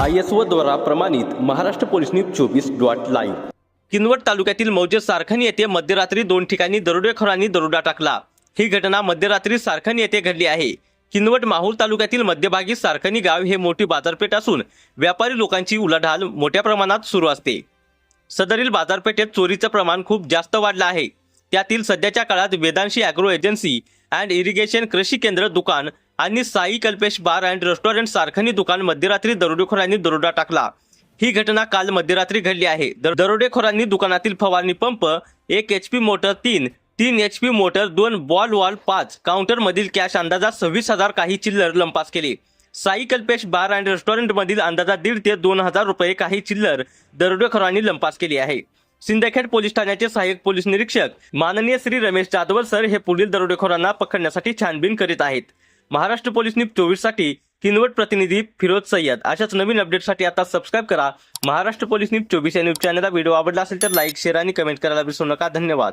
I S O द्वारा प्रमाणित Maharashtra police news चोवीस डॉट लाईव्ह. किनवट तालुक्यातील मौजे सारखणी येथे मध्यरात्री दोन ठिकाणी दरोडेखोरांनी दरोडा टाकला. ही घटना मध्यरात्री सारखणी येथे घडली आहे. किनवट माहूर तालुक्यातील मध्यभागी सारखणी गाव हे मोठी बाजारपेठ असून व्यापारी लोकांची उलाढाल मोठ्या प्रमाणात सुरू असते. सदरील बाजारपेठेत चोरीचं प्रमाण खूप जास्त वाढलं आहे. त्यातील सध्याच्या काळात Vedanshi agro agency and irrigation कृषी केंद्र दुकान आणि Sai Kalpesh bar and restaurant Sarkhani दुकान मध्यरात्री दरोडेखोरांनी दरोडा टाकला. ही घटना काल मध्यरात्री घडली आहे. दर- दरोडेखोरांनी दुकानातील फवारणी पंप एक एच पी मोटर तीन तीन एच पी मोटर दोन बॉल वॉल पाच काउंटर मधील कॅश अंदाजात सव्वीस हजार काही चिल्लर लंपास केली. Sai Kalpesh bar and restaurant मधील अंदाजात दीड ते दोन हजार रुपये काही चिल्लर दरोडेखोरांनी लंपास केली आहे. सिंदखेड पोलीस ठाण्याचे सहाय्यक पोलीस निरीक्षक माननीय श्री रमेश जाधवल सर हे पुढील दरोडेखोरांना पकडण्यासाठी छानबीन करीत आहेत. महाराष्ट्र पोलीस न्यूज चोवीससाठी किनवट प्रतिनिधी फिरोज सय्यद. अशाच नवीन अपडेटसाठी आता सबस्क्राईब करा. महाराष्ट्र पोलीस न्यूज चोवीस या न्यूज चॅनलला व्हिडिओ आवडला असेल तर लाईक शेअर आणि कमेंट करायला विसरू नका. धन्यवाद.